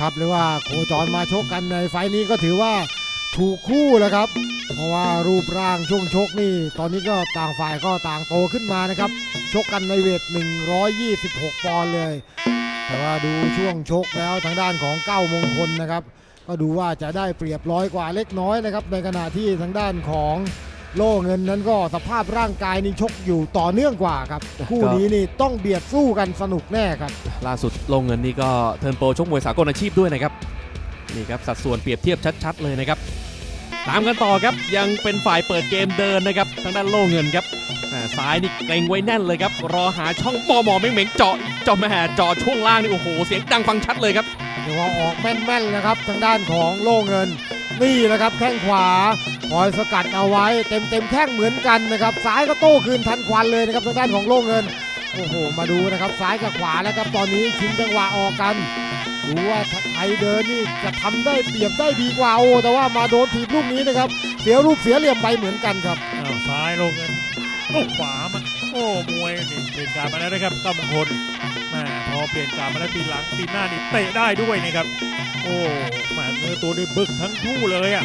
ครับหรือว่าโคจรมาชกกันในไฟนี้ก็ถือว่าถูกคู่แล้วครับ เพราะว่ารูปร่างช่วงชกนี่ ตอนนี้ก็ต่างฝ่ายก็ต่างโตขึ้นมานะครับ ชกกันในเวท 126 ปอนด์เลย แต่ว่าดูช่วงชกแล้วทางด้านของเก้ามงคลนะครับ ก็ดูว่าจะได้เปรียบร้อยกว่าเล็กน้อยนะครับ ในขณะที่ทางด้านของ โล่เงินนั้นก็สภาพร่างกายนี่ชกอยู่ต่อเนื่องกว่าครับ คู่นี้นี่ต้องเบียดสู้กันสนุกแน่ครับ ล่าสุดลงเงินนี่ก็เทิร์นโปรชกมวยสากลอาชีพด้วยนะครับนี่ครับสัดส่วนเปรียบเทียบชัด ๆ เลยนะครับ ตามกันต่อครับยังเป็นฝ่ายเปิดเกมเดินนะครับทางด้านโล่เงินครับอ่าซ้ายนี่เกรงไว้แน่นเลยครับ รอหาช่องมอมอเม่งๆเจาะเจาะแม่เจาะช่วงล่างนี่โอ้โหเสียงดังฟังชัดเลยครับเดี๋ยวว่าออกแม่นๆนะครับ ทางด้านของโล่เงินนี่แหละครับแข้งขวา คอยสกัดเอาไว้เต็มเต็มแข้งเหมือนกันนะครับซ้ายก็โต้คืนทันควันเลยนะครับทางด้านของโล่เงินโอ้โหมาดูนะครับซ้ายกับขวาแล้วครับตอนนี้ชิงจังหวะออกกันดูว่าไทยเดินนี่จะทำได้เปรียบได้ดีกว่าโอ้แต่ว่ามาโดนถีบลูกนี้นะครับเสียรูปเสียเหลี่ยมไปเหมือนกันครับอ้าวซ้ายลงเงินลูกขวามาโอ้มวยนี่เปลี่ยนการมาแล้วนะครับก้ามงคลแม่พอเปลี่ยนการมาแล้วตีหลังตีหน้านี่เตะได้ด้วยนะครับ โอ้แม่เนื้อตัวนี่บึกทั้งคู่เลยอะ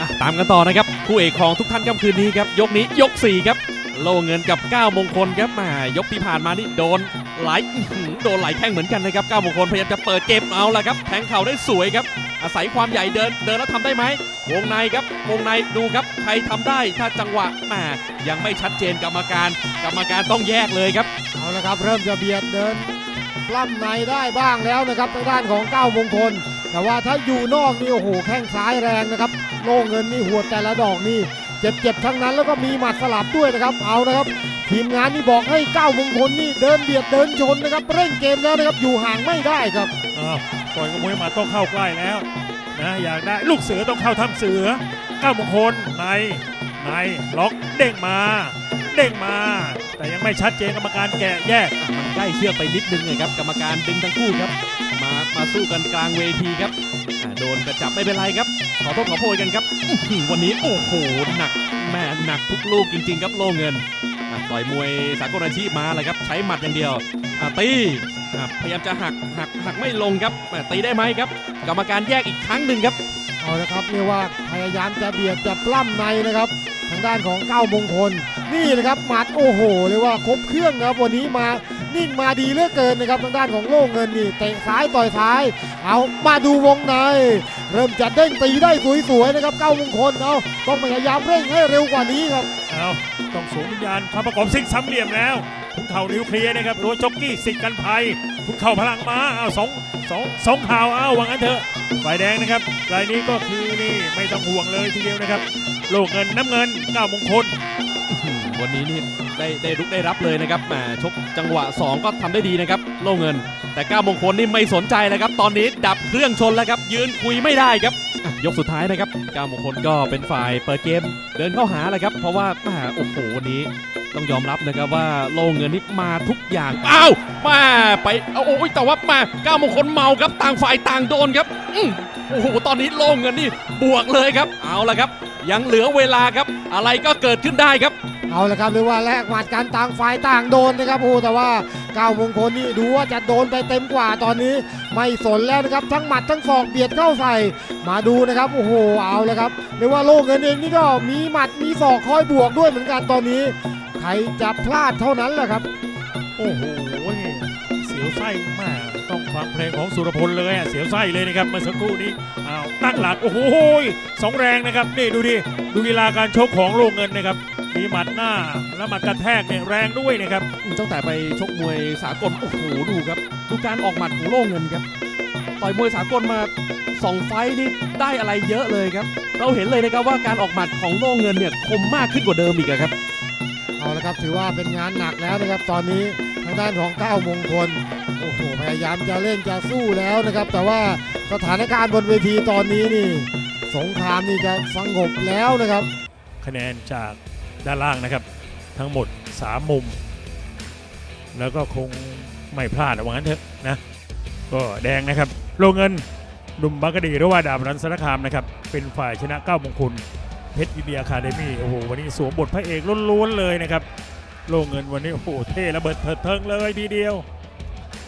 อะตามกันต่อนะครับคู่เอกของทุกท่านค่ำคืนนี้ครับยกนี้ยก4ครับโลเงินกับ 9 มงคลครับมายกที่ผ่านมานี่โดนหลายอื้อหือโดนหลายแข้งเหมือนกันนะครับ 9 มงคลพยายามจะเปิดเกมเอาละครับแทงเข่าได้สวยครับ อาศัยความใหญ่เดินเดินแล้วทำได้ไหมวงในครับวงในดูครับใครทำได้ถ้าจังหวะแมายังไม่ชัดเจนกรรมการ กรรมการต้องแยกเลยครับ เอาละครับ เริ่มจะเบียดเดินปล้ำในได้บ้างแล้วนะครับทางด้านของเก้ามงคล แต่ว่าถ้าอยู่นอกนี่โอ้โหแข้งซ้ายแรงนะครับ โล่เงินนี่หัวแต่ละดอกนี่เจ็บๆทั้งนั้นแล้วก็มีหมัดสลับด้วยนะครับเอานะครับ ทีมงานนี่บอกให้เก้ามงคลนี่เดินเบียดเดินชนนะครับเร่งเกมแล้วนะครับอยู่ห่างไม่ได้ครับอ้าวก่อนกบมวยมาต้องเข้าใกล้แล้วนะอยากได้ลูกเสือต้องเข้าทำเสือก้าวมงคลในในล็อกเด้งมา เด้งมา แต่ยังไม่ชัดเจนกรรมการแกะแยกมันใกล้เชือกไปนิดนึงเลยครับกรรมการดึงทั้งคู่ครับมามา สู้กันกลางเวทีครับโดนกระจับไม่เป็นไรครับ ขอโทษขอโพยกันครับ วันนี้โอ้โหหนักแม่หนักทุกลูกจริง ๆ ครับโล่เงินต่อยมวยสากลอาชีพมาเลยครับ ใช้หมัดอย่างเดียวตีพยายามจะหักหักหักไม่ลงครับตีได้ไหมครับ กรรมการแยกอีกครั้งหนึ่งครับเอาละครับเรียกว่าพยายามจะเบียดจะปล้ำในนะครับทางด้านของเก้ามงคลนี่นะครับหมัดโอ้โหเรียกว่าครบเครื่องครับวันนี้มา นิ่งมาดีเหลือเกินนะครับทางด้านของโล่เงินนี่เตะซ้ายต่อยซ้าย เอามาดูวงใน เริ่มจะเด้งตีได้สวยๆนะครับเก้ามงคลเอาต้องพยายามเร่งให้เร็วกว่านี้ครับเอาต้องสวมวิญญาณพระประกอบซิ่งซ้ำเหลี่ยมแล้วทุกเข่านิวเคลียร์นะครับรือว่าจ็อกกี้สิทธิ์กันภัยทุกเข่าพลังมาเอาสองสองสองข่าวเอาวางั้นเถอะฝ่ายแดงนะครับรายนี้ก็คือนี่ไม่ต้องห่วงเลยทีเดียวนะครับโลกเงินน้ำเงินเก้ามงคล วันนี้นี่ได้ได้รุกได้รับเลยนะครับแหมชกจังหวะ 2 ก็ทำได้ดีนะครับโล่เงิน แต่ก้ามงคลนี่ไม่สนใจเลยครับ ตอนนี้ดับเครื่องชนแล้วครับ ยืนคุยไม่ได้ครับ ยกสุดท้ายนะครับก้ามงคลก็เป็นฝ่ายเปิดเกม เดินเข้าหาเลยครับ เพราะว่าแหมโอ้โหวันนี้ ต้องยอมรับนะครับว่าโล่เงินนี่มาทุกอย่างอ้าวมาไปเอาโอ้ยแต่ว่ามาก้ามงคลเมาครับต่างฝ่ายต่างโดนครับอืมโอ้โหตอนนี้โล่เงินนี่บวกเลยครับ เอาละครับ ยังเหลือเวลาครับ อะไรก็เกิดขึ้นได้ครับ เอาละครับเรียกว่าแลกหมัดกันต่างฝ่ายต่างโดนนะครับโอ้แต่ว่าเก้ามงคลนี่ดูว่าจะโดนไปเต็มกว่าตอนนี้ไม่สนแล้วนะครับทั้งหมัดทั้งศอกเบียดเข้าใส่มาดูนะครับโอ้โหเอาละครับเรียกว่าโลเงินเองนี่ก็มีหมัดมีศอกคอยบวกด้วยเหมือนกันตอนนี้ ครจะพลาดเท่านั้นแหละครับ โอ้โหเสียวไส้มากต้องฟังเพลงของสุรพลเลยอะเสียวไส้เลยนะครับเมื่อสักครู่นี้อ้าวตั้งหลักโอ้โหสองแรงนะครับนี่ดูดิดูลีลาการชกของโลกเงินนะครับมีหมัดหน้าแล้วหมัดกระแทกเนี่ยแรงด้วยนะครับตั้งแต่ไปชกมวยสากลโอ้โหดูครับดูการออกหมัดของโล่เงินครับต่อยมวยสากลมาสองไฟต์นี่ได้อะไรเยอะเลยครับ เราเห็นเลยนะครับว่าการออกหมัดของโล่เงินเนี่ยคมมากขึ้นกว่าเดิมอีกอะครับ เอาละครับถือว่าเป็นงานหนักแล้วนะครับ ตอนนี้ทางด้านของเก้ามงคลโอ้โหพยายามจะเล่นจะสู้แล้วนะครับ แต่ว่าสถานการณ์บนเวทีตอนนี้นี่ สงครามนี่จะสงบแล้วนะครับ คะแนนจากด้านล่างนะครับ ทั้งหมด 3 มุม แล้วก็คงไม่พลาดว่างั้นเถอะนะก็แดงนะครับ โลเงินดุมบักกะดีหรือว่าดาบรันสารคามนะครับ เป็นฝ่ายชนะเก้ามงคล เพชรยินดีอาคาเดมี่โอ้โหวันนี้สวมบทพระเอกล้วนๆเลยนะครับ โลเงินวันนี้โอ้โหเท่ระเบิดเถิดเทิงเลยทีเดียว